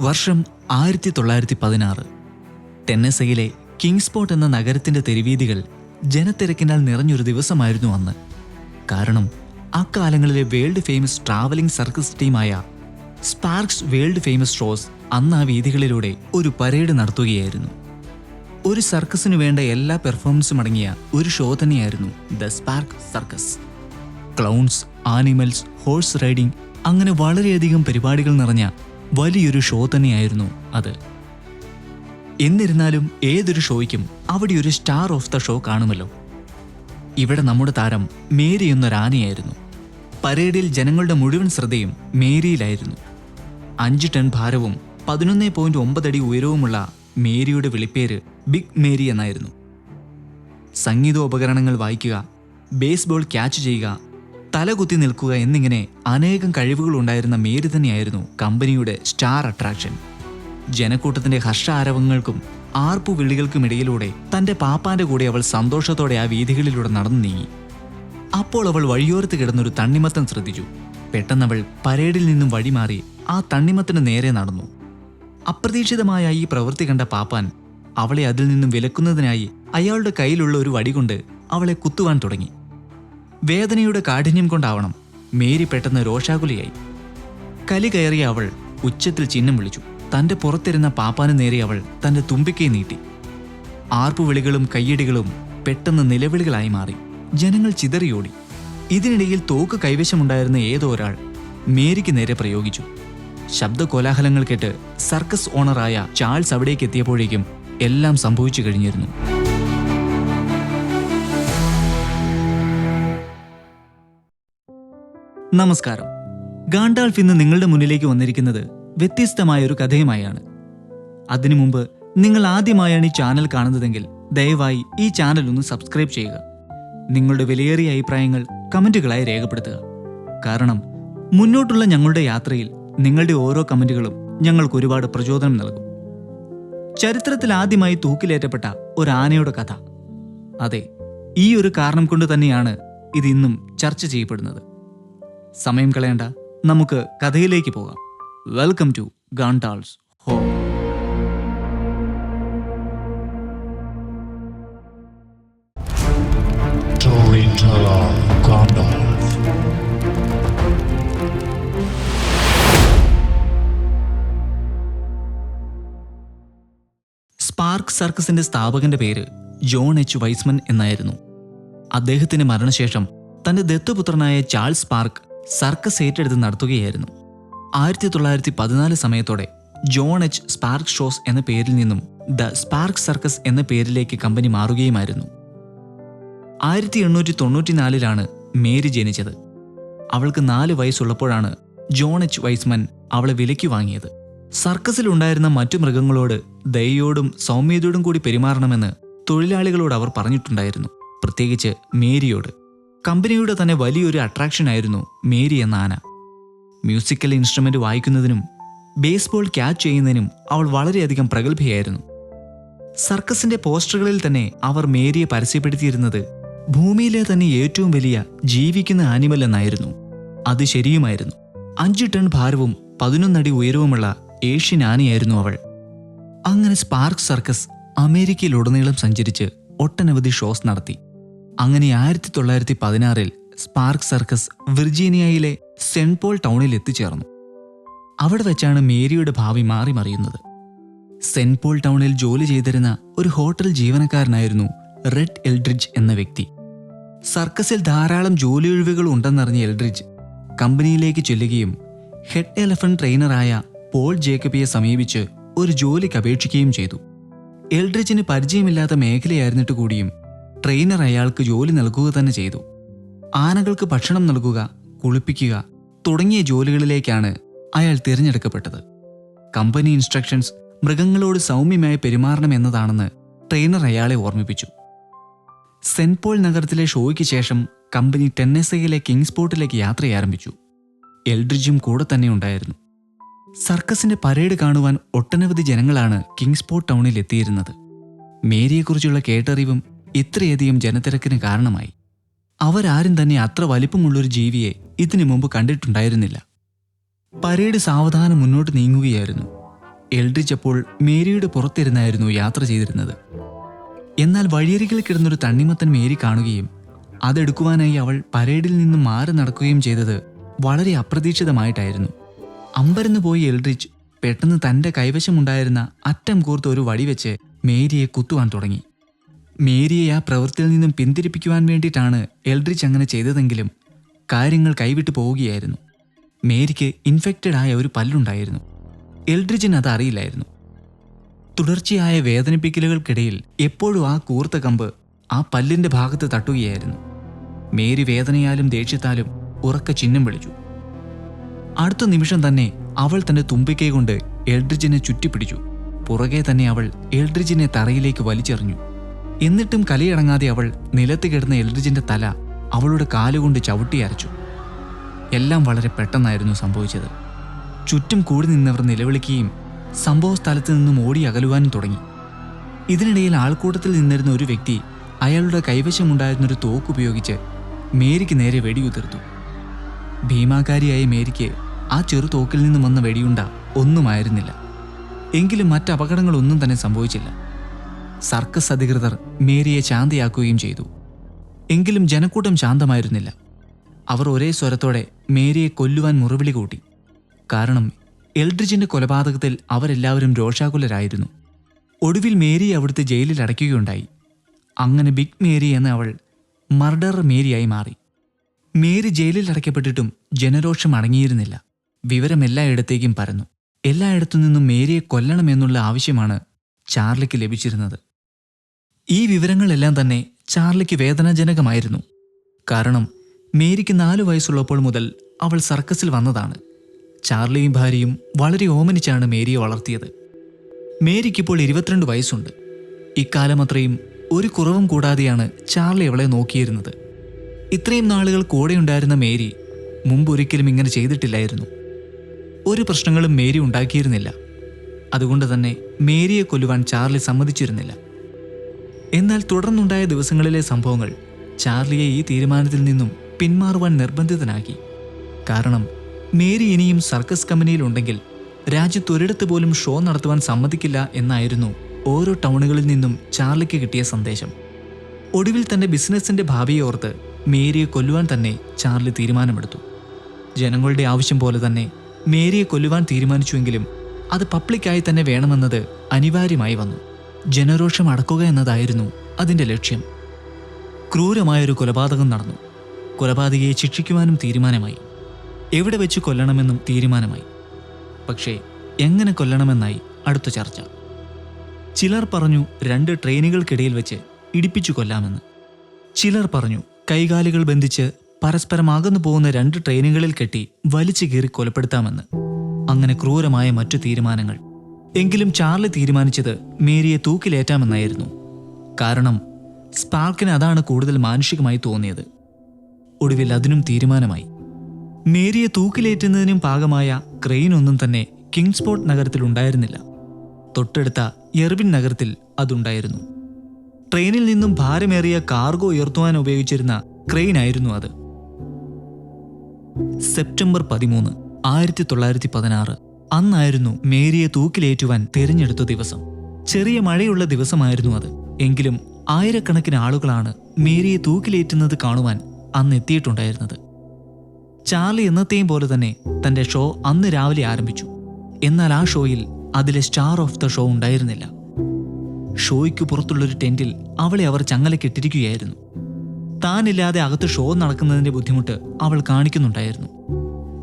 വർഷം ആയിരത്തി തൊള്ളായിരത്തി പതിനാറ് ടെന്നസയിലെ കിങ്സ്പോട്ട് എന്ന നഗരത്തിന്റെ തെരുവീതികൾ ജനത്തിരക്കിനാൽ നിറഞ്ഞൊരു ദിവസമായിരുന്നു അന്ന്. കാരണം അക്കാലങ്ങളിലെ വേൾഡ് ഫേമസ് ട്രാവലിംഗ് സർക്കസ് ടീമായ സ്പാർക്സ് വേൾഡ് ഫേമസ് ഷോസ് അന്ന് ആ വീതികളിലൂടെ ഒരു പരേഡ് നടത്തുകയായിരുന്നു. ഒരു സർക്കസിനു വേണ്ട എല്ലാ പെർഫോമൻസും അടങ്ങിയ ഒരു ഷോ തന്നെയായിരുന്നു the Spark circus. Clowns animals horse riding അങ്ങനെ വളരെയധികം പരിപാടികൾ നിറഞ്ഞ വലിയൊരു ഷോ തന്നെയായിരുന്നു അത്. എന്നിരുന്നാലും ഏതൊരു ഷോയ്ക്കും അവിടെ ഒരു സ്റ്റാർ ഓഫ് ദ ഷോ കാണുമല്ലോ. ഇവിടെ നമ്മുടെ താരം മേരി എന്നൊരാനയായിരുന്നു പരേഡിൽ ജനങ്ങളുടെ മുഴുവൻ ശ്രദ്ധയും മേരിയിലായിരുന്നു. അഞ്ച് ടൺ ഭാരവും പതിനൊന്ന് പോയിന്റ് ഒമ്പത് അടി ഉയരവുമുള്ള മേരിയുടെ വിളിപ്പേര് ബിഗ് മേരി എന്നായിരുന്നു. സംഗീതോപകരണങ്ങൾ വായിക്കുക ബേസ്ബോൾ ക്യാച്ച് ചെയ്യുക തലകുത്തി നിൽക്കുക എന്നിങ്ങനെ അനേകം കഴിവുകളുണ്ടായിരുന്ന മേരി തന്നെയായിരുന്നു കമ്പനിയുടെ സ്റ്റാർ അട്രാക്ഷൻ. ജനക്കൂട്ടത്തിന്റെ ഹർഷാരവങ്ങൾക്കും ആർപ്പു വിളികൾക്കുമിടയിലൂടെ തന്റെ പാപ്പാന്റെ കൂടെ അവൾ സന്തോഷത്തോടെ ആ വീഥികളിലൂടെ നടന്നു നീങ്ങി. അപ്പോൾ അവൾ വഴിയോരത്ത് കിടന്നൊരു തണ്ണിമത്തം ശ്രദ്ധിച്ചു. പെട്ടെന്നവൾ പരേഡിൽ നിന്നും വഴിമാറി ആ തണ്ണിമത്തിന് നേരെ നടന്നു. അപ്രതീക്ഷിതമായ ഈ പ്രവൃത്തി കണ്ട പാപ്പാൻ അവളെ അതിൽ നിന്നും വിലക്കുന്നതിനായി അയാളുടെ കയ്യിലുള്ള ഒരു വടി കൊണ്ട് അവളെ കുത്തുവാൻ തുടങ്ങി. വേദനയുടെ കാഠിന്യം കൊണ്ടാവണം മേരി പെട്ടെന്ന് രോഷാകുലിയായി. കലി കയറിയ അവൾ ഉച്ചത്തിൽ ചിഹ്നം വിളിച്ചു. തന്റെ പുറത്തിരുന്ന പാപ്പാന് നേരെ അവൾ തന്റെ തുമ്പിക്കൈ നീട്ടി. ആർപ്പുവിളികളും കയ്യടികളും പെട്ടെന്ന് നിലവിളികളായി മാറി. ജനങ്ങൾ ചിതറിയോടി. ഇതിനിടയിൽ തോക്ക് കൈവശമുണ്ടായിരുന്ന ഏതോ ഒരാൾ മേരിക്ക് നേരെ പ്രയോഗിച്ചു. ശബ്ദ കോലാഹലങ്ങൾ കേട്ട് സർക്കസ് ഓണറായ ചാൾസ് അവിടേക്ക് എത്തിയപ്പോഴേക്കും എല്ലാം സംഭവിച്ചു കഴിഞ്ഞിരുന്നു. നമസ്കാരം. ഗാണ്ടാൾഫ് ഇന്ന് നിങ്ങളുടെ മുന്നിലേക്ക് വന്നിരിക്കുന്നത് വ്യത്യസ്തമായ ഒരു കഥയുമായാണ്. അതിനു മുമ്പ് നിങ്ങൾ ആദ്യമായാണ് ഈ ചാനൽ കാണുന്നതെങ്കിൽ ദയവായി ഈ ചാനൽ ഒന്ന് സബ്സ്ക്രൈബ് ചെയ്യുക. നിങ്ങളുടെ വിലയേറിയ അഭിപ്രായങ്ങൾ കമന്റുകളായി രേഖപ്പെടുത്തുക. കാരണം മുന്നോട്ടുള്ള ഞങ്ങളുടെ യാത്രയിൽ നിങ്ങളുടെ ഓരോ കമന്റുകളും ഞങ്ങൾക്ക് ഒരുപാട് പ്രചോദനം നൽകും. ചരിത്രത്തിൽ ആദ്യമായി തൂക്കിലേറ്റപ്പെട്ട ഒരു ആനയുടെ കഥ. അതെ ഈ ഒരു കാരണം കൊണ്ട് തന്നെയാണ് ഇത് ഇന്നും ചർച്ച ചെയ്യപ്പെടുന്നത്. സമയം കളയണ്ട. നമുക്ക് കഥയിലേക്ക് പോകാം. Welcome to Gandal's home. Spark സർക്കസിന്റെ സ്ഥാപകന്റെ പേര് ജോൺ എച്ച് വൈസ്മൻ എന്നായിരുന്നു. അദ്ദേഹത്തിന്റെ മരണശേഷം തന്റെ ദത്തുപുത്രനായ ചാൾസ് സ്പാർക്ക് സർക്കസ് ഏറ്റെടുത്ത് നടത്തുകയായിരുന്നു. ആയിരത്തി തൊള്ളായിരത്തി പതിനാല് സമയത്തോടെ ജോൺ എച്ച്. സ്പാർക്ക് ഷോസ് എന്ന പേരിൽ നിന്നും ദ സ്പാർക്ക് സർക്കസ് എന്ന പേരിലേക്ക് കമ്പനി മാറുകയുമായിരുന്നു. ആയിരത്തി എണ്ണൂറ്റി തൊണ്ണൂറ്റിനാലിലാണ് മേരി ജനിച്ചത്. അവൾക്ക് നാല് വയസ്സുള്ളപ്പോഴാണ് ജോൺ എച്ച്. വൈസ്മൻ അവളെ വിലയ്ക്ക് വാങ്ങിയത്. സർക്കസിലുണ്ടായിരുന്ന മറ്റു മൃഗങ്ങളോട് ദയയോടും സൗമ്യതയോടും കൂടി പെരുമാറണമെന്ന് തൊഴിലാളികളോട് അവർ പറഞ്ഞിട്ടുണ്ടായിരുന്നു പ്രത്യേകിച്ച് മേരിയോട്. കമ്പനിയുടെ തന്നെ വലിയൊരു അട്രാക്ഷൻ ആയിരുന്നു മേരി എന്ന ആന. മ്യൂസിക്കൽ ഇൻസ്ട്രുമെന്റ് വായിക്കുന്നതിനും ബേസ്ബോൾ ക്യാച്ച് ചെയ്യുന്നതിനും അവൾ വളരെയധികം പ്രഗത്ഭയായിരുന്നു. സർക്കസിന്റെ പോസ്റ്ററുകളിൽ തന്നെ അവർ മേരിയെ പരസ്യപ്പെടുത്തിയിരുന്നത് ഭൂമിയിലെ തന്നെ ഏറ്റവും വലിയ ജീവിക്കുന്ന ആനിമൽ എന്നായിരുന്നു. അത് ശരിയുമായിരുന്നു. അഞ്ച് ടൺ ഭാരവും പതിനൊന്നടി ഉയരവുമുള്ള ഏഷ്യൻ ആനയായിരുന്നു അവൾ. അങ്ങനെ സ്പാർക്ക് സർക്കസ് അമേരിക്കയിലുടനീളം സഞ്ചരിച്ച് ഒട്ടനവധി ഷോസ് നടത്തി. അങ്ങനെ ആയിരത്തി തൊള്ളായിരത്തി പതിനാറിൽ സ്പാർക്ക് സർക്കസ് വിർജീനിയയിലെ സെന്റ് പോൾ ടൗണിൽ എത്തിച്ചേർന്നു. അവിടെ വെച്ചാണ് മേരിയുടെ ഭാവി മാറി മറിയുന്നത് സെന്റ് പോൾ ടൗണിൽ ജോലി ചെയ്തിരുന്ന ഒരു ഹോട്ടൽ ജീവനക്കാരനായിരുന്നു റെഡ് എൽഡ്രിഡ്ജ് എന്ന വ്യക്തി. സർക്കസിൽ ധാരാളം ജോലിയൊഴിവുകൾ ഉണ്ടെന്നറിഞ്ഞ എൽഡ്രിഡ്ജ് കമ്പനിയിലേക്ക് ചെല്ലുകയും ഹെഡ് എലഫന്റ് ട്രെയിനറായ പോൾ ജേക്കബിയെ സമീപിച്ച് ഒരു ജോലിക്ക് അപേക്ഷിക്കുകയും ചെയ്തു. എൽഡ്രിജിന് പരിചയമില്ലാത്ത മേഖലയായിരുന്നിട്ട് കൂടിയും ട്രെയിനർ അയാൾക്ക് ജോലി നൽകുക തന്നെ ചെയ്തു. ആനകൾക്ക് ഭക്ഷണം നൽകുക കുളിപ്പിക്കുക തുടങ്ങിയ ജോലികളിലേക്കാണ് അയാൾ തിരഞ്ഞെടുക്കപ്പെട്ടത്. കമ്പനി ഇൻസ്ട്രക്ഷൻസ് മൃഗങ്ങളോട് സൗമ്യമായി പെരുമാറണം എന്നതാണെന്ന് ട്രെയിനർ അയാളെ ഓർമ്മിപ്പിച്ചു. സെന്റ് പോൾ നഗരത്തിലെ ഷോയ്ക്ക് ശേഷം കമ്പനി ടെന്നസയിലെ കിങ്സ്പോർട്ടിലേക്ക് യാത്ര ആരംഭിച്ചു എൽഡ്രിജും കൂടെ തന്നെ ഉണ്ടായിരുന്നു. സർക്കസിന്റെ പരേഡ് കാണുവാൻ ഒട്ടനവധി ജനങ്ങളാണ് കിങ്സ്പോർട്ട് ടൗണിൽ എത്തിയിരുന്നത് മേരിയെക്കുറിച്ചുള്ള കേട്ടറിവും ഇത്രയധികം ജനത്തിരക്കിന് കാരണമായി. അവരാരും തന്നെ അത്ര വലിപ്പമുള്ളൊരു ജീവിയെ ഇതിനു മുമ്പ് കണ്ടിട്ടുണ്ടായിരുന്നില്ല. പരേഡ് സാവധാനം മുന്നോട്ട് നീങ്ങുകയായിരുന്നു. എൽഡ്രിച്ച് മേരിയുടെ പുറത്തിരുന്നായിരുന്നു യാത്ര ചെയ്തിരുന്നത്. എന്നാൽ വഴിയരികിൽ കിടന്നൊരു തണ്ണിമത്തൻ മേരി കാണുകയും അതെടുക്കുവാനായി അവൾ പരേഡിൽ നിന്നും മാറി നടക്കുകയും ചെയ്തത് വളരെ അപ്രതീക്ഷിതമായിട്ടായിരുന്നു. അമ്പരന്ന് പോയി എൽഡ്രിച്ച് പെട്ടെന്ന് തന്റെ കൈവശമുണ്ടായിരുന്ന അറ്റം കൂർത്ത് ഒരു വടിവെച്ച് മേരിയെ കുത്തുവാൻ തുടങ്ങി. മേരിയെ ആ പ്രവൃത്തിയിൽ നിന്നും പിന്തിരിപ്പിക്കുവാൻ വേണ്ടിയിട്ടാണ് എൽഡ്രിച്ച് അങ്ങനെ ചെയ്തതെങ്കിലും കാര്യങ്ങൾ കൈവിട്ടു പോവുകയായിരുന്നു. മേരിക്ക് ഇൻഫെക്റ്റഡ് ആയ ഒരു പല്ലുണ്ടായിരുന്നു. എൽഡ്രിജിന് അത് അറിയില്ലായിരുന്നു. തുടർച്ചയായ വേദനിപ്പിക്കലുകൾക്കിടയിൽ എപ്പോഴും ആ കൂർത്ത കമ്പ് ആ പല്ലിന്റെ ഭാഗത്ത് തട്ടുകയായിരുന്നു. മേരി വേദനയാലും ദേഷ്യത്താലും ഉറക്ക ചിഹ്നം വിളിച്ചു. അടുത്ത നിമിഷം തന്നെ അവൾ തന്റെ തുമ്പിക്കൈ കൊണ്ട് എൽഡ്രിജിനെ ചുറ്റിപ്പിടിച്ചു. പുറകെ തന്നെ അവൾ എൽഡ്രിജിനെ തറയിലേക്ക് വലിച്ചെറിഞ്ഞു. എന്നിട്ടും കലിയിറങ്ങാതെ അവൾ നിലത്ത് കിടന്ന എൽഡ്രിജിന്റെ തല അവളുടെ കാലുകൊണ്ട് ചവിട്ടി അരച്ചു. എല്ലാം വളരെ പെട്ടെന്നായിരുന്നു സംഭവിച്ചത്. ചുറ്റും കൂടി നിന്നവർ നിലവിളിക്കുകയും സംഭവ സ്ഥലത്ത് നിന്നും ഓടി അകലുവാനും തുടങ്ങി. ഇതിനിടയിൽ ആൾക്കൂട്ടത്തിൽ നിന്നിരുന്ന ഒരു വ്യക്തി അയാളുടെ കൈവശമുണ്ടായിരുന്ന ഒരു തോക്ക് ഉപയോഗിച്ച് മേരിക്ക് നേരെ വെടിയുതിർത്തു. ഭീമാകാരിയായ മേരിക്ക് ആ ചെറു തോക്കിൽ നിന്നും വന്ന വെടിയുണ്ട ഒന്നുമായിരുന്നില്ല. എങ്കിലും മറ്റ് അപകടങ്ങളൊന്നും തന്നെ സംഭവിച്ചില്ല. സർക്കസ് അധികൃതർ മേരിയെ ശാന്തയാക്കുകയും ചെയ്തു. എങ്കിലും ജനക്കൂട്ടം ശാന്തമായിരുന്നില്ല. അവർ ഒരേ സ്വരത്തോടെ മേരിയെ കൊല്ലുവാൻ മുറവിളി കൂട്ടി. കാരണം എൽഡ്രിജിന്റെ കൊലപാതകത്തിൽ അവരെല്ലാവരും രോഷാകുലരായിരുന്നു. ഒടുവിൽ മേരി അവിടുത്തെ ജയിലിൽ അടയ്ക്കുകയുണ്ടായി. അങ്ങനെ ബിഗ് മേരി എന്ന അവൾ മർഡർ മേരിയായി മാറി. മേരി ജയിലിൽ അടയ്ക്കപ്പെട്ടിട്ടും ജനരോഷം അടങ്ങിയിരുന്നില്ല. വിവരം എല്ലായിടത്തേക്കും പരന്നു. എല്ലായിടത്തു നിന്നും മേരിയെ കൊല്ലണമെന്നുള്ള ആവശ്യമാണ് ചാർലിക്ക് ലഭിച്ചിരുന്നത്. ഈ വിവരങ്ങളെല്ലാം തന്നെ ചാർലിക്ക് വേദനാജനകമായിരുന്നു. കാരണം മേരിക്ക് നാലു വയസ്സുള്ളപ്പോൾ മുതൽ അവൾ സർക്കസിൽ വന്നതാണ്. ചാർലിയും ഭാര്യയും വളരെ ഓമനിച്ചാണ് മേരിയെ വളർത്തിയത്. മേരിക്കിപ്പോൾ ഇരുപത്തിരണ്ട് വയസ്സുണ്ട്. ഇക്കാലം അത്രയും ഒരു കുറവും കൂടാതെയാണ് ചാർലി അവളെ നോക്കിയിരുന്നത്. ഇത്രയും നാളുകൾ കൂടെയുണ്ടായിരുന്ന മേരി മുമ്പൊരിക്കലും ഇങ്ങനെ ചെയ്തിട്ടില്ലായിരുന്നു. ഒരു പ്രശ്നങ്ങളും മേരി ഉണ്ടാക്കിയിരുന്നില്ല. അതുകൊണ്ട് തന്നെ മേരിയെ കൊല്ലുവാൻ ചാർലി സമ്മതിച്ചിരുന്നില്ല. എന്നാൽ തുടർന്നുണ്ടായ ദിവസങ്ങളിലെ സംഭവങ്ങൾ ചാർലിയെ ഈ തീരുമാനത്തിൽ നിന്നും പിന്മാറുവാൻ നിർബന്ധിതനാക്കി. കാരണം മേരി ഇനിയും സർക്കസ് കമ്പനിയിലുണ്ടെങ്കിൽ രാജ്യത്തൊരിടത്ത് പോലും ഷോ നടത്തുവാൻ സമ്മതിക്കില്ല എന്നായിരുന്നു ഓരോ ടൗണുകളിൽ നിന്നും ചാർലിക്ക് കിട്ടിയ സന്ദേശം. ഒടുവിൽ തന്റെ ബിസിനസിന്റെ ഭാവിയെ ഓർത്ത് മേരിയെ കൊല്ലുവാൻ തന്നെ ചാർലി തീരുമാനമെടുത്തു. ജനങ്ങളുടെ ആവശ്യം പോലെ തന്നെ മേരിയെ കൊല്ലുവാൻ തീരുമാനിച്ചുവെങ്കിലും അത് പബ്ലിക്കായി തന്നെ വേണമെന്നത് അനിവാര്യമായി വന്നു. ജനരോഷം അടക്കുക എന്നതായിരുന്നു അതിന്റെ ലക്ഷ്യം. ക്രൂരമായൊരു കൊലപാതകം നടന്നു. കൊലപാതകയെ ശിക്ഷിക്കുവാനും തീരുമാനമായി. എവിടെ വെച്ച് കൊല്ലണമെന്നും തീരുമാനമായി. പക്ഷേ എങ്ങനെ കൊല്ലണമെന്നായി അടുത്ത ചർച്ച. ചിലർ പറഞ്ഞു രണ്ട് ട്രെയിനുകൾക്കിടയിൽ വെച്ച് ഇടിപ്പിച്ചു കൊല്ലാമെന്ന്. ചിലർ പറഞ്ഞു കൈകാലുകൾ ബന്ധിച്ച് പരസ്പരം അകന്നു പോകുന്ന രണ്ട് ട്രെയിനുകളിൽ കെട്ടി വലിച്ചു കീറി കൊലപ്പെടുത്താമെന്ന്. അങ്ങനെ ക്രൂരമായ മറ്റു തീരുമാനങ്ങൾ എങ്കിലും ചാർലി തീരുമാനിച്ചത് മേരിയെ തൂക്കിലേറ്റാമെന്നായിരുന്നു. കാരണം സ്പാർക്കിന് അതാണ് കൂടുതൽ മാനുഷികമായി തോന്നിയത്. ഒടുവിൽ അതിനും തീരുമാനമായി. മേരിയെ തൂക്കിലേറ്റുന്നതിനും പാകമായ ക്രെയിൻ ഒന്നും തന്നെ കിങ്സ്പോർട്ട് നഗരത്തിൽ ഉണ്ടായിരുന്നില്ല. തൊട്ടടുത്ത എർവിൻ നഗരത്തിൽ അതുണ്ടായിരുന്നു. ട്രെയിനിൽ നിന്നും ഭാരമേറിയ കാർഗോ ഉയർത്തുവാൻ ഉപയോഗിച്ചിരുന്ന ക്രെയിൻ ആയിരുന്നു അത്. സെപ്റ്റംബർ പതിമൂന്ന് ആയിരത്തി തൊള്ളായിരത്തി പതിനാറ് അന്നായിരുന്നു മേരിയെ തൂക്കിലേറ്റുവാൻ തിരഞ്ഞെടുത്ത ദിവസം. ചെറിയ മഴയുള്ള ദിവസമായിരുന്നു അത്. എങ്കിലും ആയിരക്കണക്കിന് ആളുകളാണ് മേരിയെ തൂക്കിലേറ്റുന്നത് കാണുവാൻ അന്ന് എത്തിയിട്ടുണ്ടായിരുന്നത് ചാർലി എന്നത്തെയും പോലെ തന്നെ തന്റെ ഷോ അന്ന് രാവിലെ ആരംഭിച്ചു. എന്നാൽ ആ ഷോയിൽ അതിലെ സ്റ്റാർ ഓഫ് ദ ഷോ ഉണ്ടായിരുന്നില്ല. ഷോയ്ക്ക് പുറത്തുള്ളൊരു ടെന്റിൽ അവളെ അവർ ചങ്ങലക്കിട്ടിരിക്കുകയായിരുന്നു താനില്ലാതെ അകത്ത് ഷോ നടക്കുന്നതിന്റെ ബുദ്ധിമുട്ട് അവൾ കാണിക്കുന്നുണ്ടായിരുന്നു.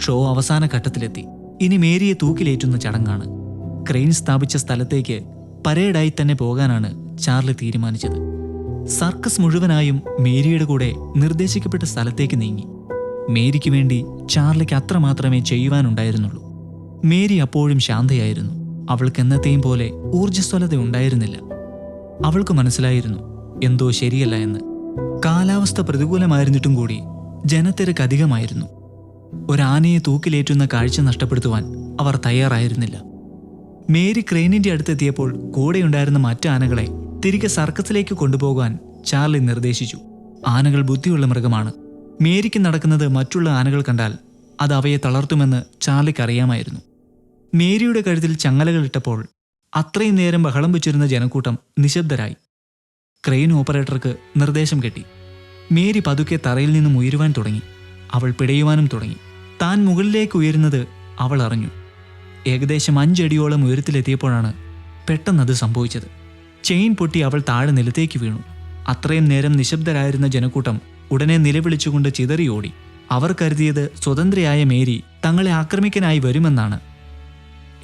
ഷോ അവസാന ഘട്ടത്തിലെത്തി. ഇനി മേരിയെ തൂക്കിലേറ്റുന്ന ചടങ്ങാണ്. ക്രെയിൻ സ്ഥാപിച്ച സ്ഥലത്തേക്ക് പരേഡായി തന്നെ പോകാനാണ് ചാർലി തീരുമാനിച്ചത്. സർക്കസ് മുഴുവനായും മേരിയുടെ കൂടെ നിർദ്ദേശിക്കപ്പെട്ട സ്ഥലത്തേക്ക് നീങ്ങി. മേരിക്ക് വേണ്ടി ചാർലിക്ക് അത്രമാത്രമേ ചെയ്യുവാനുണ്ടായിരുന്നുള്ളൂ. മേരി അപ്പോഴും ശാന്തയായിരുന്നു. അവൾക്ക് എന്നത്തെയും പോലെ ഊർജസ്വലത ഉണ്ടായിരുന്നില്ല. അവൾക്ക് മനസ്സിലായിരുന്നു എന്തോ ശരിയല്ല എന്ന്. കാലാവസ്ഥ പ്രതികൂലമായിരുന്നിട്ടും കൂടി ജനത്തിരക്ക് അധികമായിരുന്നു. ഒരാനയെ തൂക്കിലേറ്റുന്ന കാഴ്ച നഷ്ടപ്പെടുത്തുവാൻ അവർ തയ്യാറായിരുന്നില്ല. മേരി ക്രെയിനിന്റെ അടുത്തെത്തിയപ്പോൾ കൂടെയുണ്ടായിരുന്ന മറ്റ് ആനകളെ തിരികെ സർക്കസിലേക്ക് കൊണ്ടുപോകാൻ ചാർലി നിർദ്ദേശിച്ചു. ആനകൾ ബുദ്ധിയുള്ള മൃഗമാണ്. മേരിക്ക് നടക്കുന്നത് മറ്റുള്ള ആനകൾ കണ്ടാൽ അത് അവയെ തളർത്തുമെന്ന് ചാർലിക്ക് അറിയാമായിരുന്നു. മേരിയുടെ കഴുത്തിൽ ചങ്ങലകൾ ഇട്ടപ്പോൾ അത്രയും നേരം ബഹളം വെച്ചിരുന്ന ജനക്കൂട്ടം നിശബ്ദരായി. ക്രെയിൻ ഓപ്പറേറ്റർക്ക് നിർദ്ദേശം കിട്ടി. മേരി പതുക്കെ തറയിൽ നിന്നും ഉയരുവാൻ തുടങ്ങി. അവൾ പിടയുവാനും തുടങ്ങി. താൻ മുകളിലേക്ക് ഉയരുന്നത് അവൾ അറിഞ്ഞു. ഏകദേശം അഞ്ചടിയോളം ഉയരത്തിലെത്തിയപ്പോഴാണ് പെട്ടെന്നത് സംഭവിച്ചത്. ചെയിൻ പൊട്ടി അവൾ താഴെ നിലത്തേക്ക് വീണു. അത്രയും നേരം നിശബ്ദരായിരുന്ന ജനക്കൂട്ടം ഉടനെ നിലവിളിച്ചുകൊണ്ട് ചിതറിയോടി അവർ കരുതിയത് സ്വതന്ത്രയായ മേരി തങ്ങളെ ആക്രമിക്കാനായി വരുമെന്നാണ്.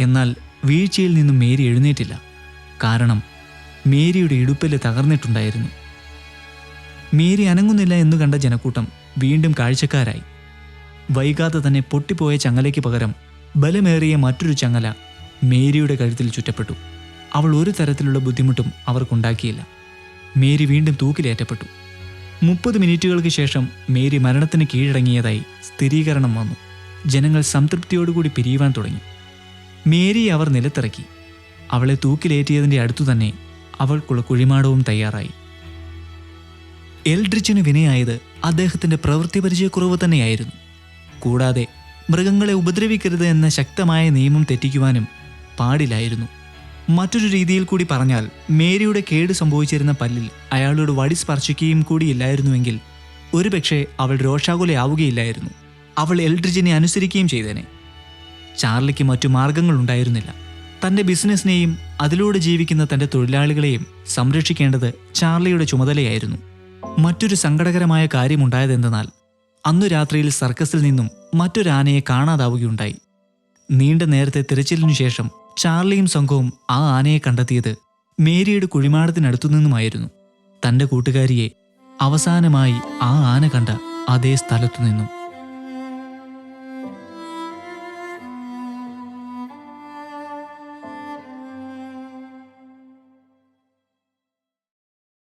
എന്നാൽ വീഴ്ചയിൽ നിന്നും മേരി എഴുന്നേറ്റില്ല. കാരണം മേരിയുടെ ഇടുപ്പിൽ തകർന്നിട്ടുണ്ടായിരുന്നു. മേരി അനങ്ങുന്നില്ല എന്ന് കണ്ട ജനക്കൂട്ടം വീണ്ടും കാഴ്ചക്കാരായി. വൈകാതെ തന്നെ പൊട്ടിപ്പോയ ചങ്ങലയ്ക്ക് പകരം ബലമേറിയ മറ്റൊരു ചങ്ങല മേരിയുടെ കഴുത്തിൽ ചുറ്റപ്പെട്ടു. അവൾ ഒരു തരത്തിലുള്ള ബുദ്ധിമുട്ടും അവർക്കുണ്ടാക്കിയില്ല. മേരി വീണ്ടും തൂക്കിലേറ്റപ്പെട്ടു. മുപ്പത് മിനിറ്റുകൾക്ക് ശേഷം മേരി മരണത്തിന് കീഴടങ്ങിയതായി സ്ഥിരീകരണം വന്നു. ജനങ്ങൾ സംതൃപ്തിയോടുകൂടി പിരിയുവാൻ തുടങ്ങി. മേരിയെ അവർ നിലത്തിറക്കി. അവളെ തൂക്കിലേറ്റിയതിന്റെ അടുത്തു തന്നെ അവൾക്കുള്ള കുഴിമാടവും തയ്യാറായി. എൽഡ്രിച്ചിന് വിനയായത് അദ്ദേഹത്തിന്റെ പ്രവൃത്തി പരിചയക്കുറവ് തന്നെയായിരുന്നു. കൂടാതെ മൃഗങ്ങളെ ഉപദ്രവിക്കരുത് എന്ന ശക്തമായ നിയമം തെറ്റിക്കുവാനും പാടില്ലായിരുന്നു. മറ്റൊരു രീതിയിൽ കൂടി പറഞ്ഞാൽ മേരിയുടെ കേട് സംഭവിച്ചിരുന്ന പല്ലിൽ അയാളോട് വടി സ്പർശിക്കുകയും കൂടിയില്ലായിരുന്നുവെങ്കിൽ ഒരുപക്ഷെ അവൾ രോഷാകുലയാവുകയില്ലായിരുന്നു. അവൾ എൽഡ്രിജിനെ അനുസരിക്കുകയും ചെയ്തേനെ. ചാർലിക്ക് മറ്റു മാർഗങ്ങളുണ്ടായിരുന്നില്ല തന്റെ ബിസിനസ്സിനെയും അതിലൂടെ ജീവിക്കുന്ന തന്റെ തൊഴിലാളികളെയും സംരക്ഷിക്കേണ്ടത് ചാർലിയുടെ ചുമതലയായിരുന്നു. മറ്റൊരു സങ്കടകരമായ കാര്യമുണ്ടായതെന്തെന്നാൽ അന്നു രാത്രിയിൽ സർക്കസിൽ നിന്നും മറ്റൊരാനയെ കാണാതാവുകയുണ്ടായി. നീണ്ട നേരത്തെ തിരച്ചിലിനു ശേഷം ചാർലിയും സംഘവും ആ ആനയെ കണ്ടെത്തിയത് മേരിയുടെ കുഴിമാടത്തിനടുത്തു നിന്നുമായിരുന്നു. തന്റെ കൂട്ടുകാരിയെ അവസാനമായി ആ ആന കണ്ട അതേ സ്ഥലത്തു നിന്നും.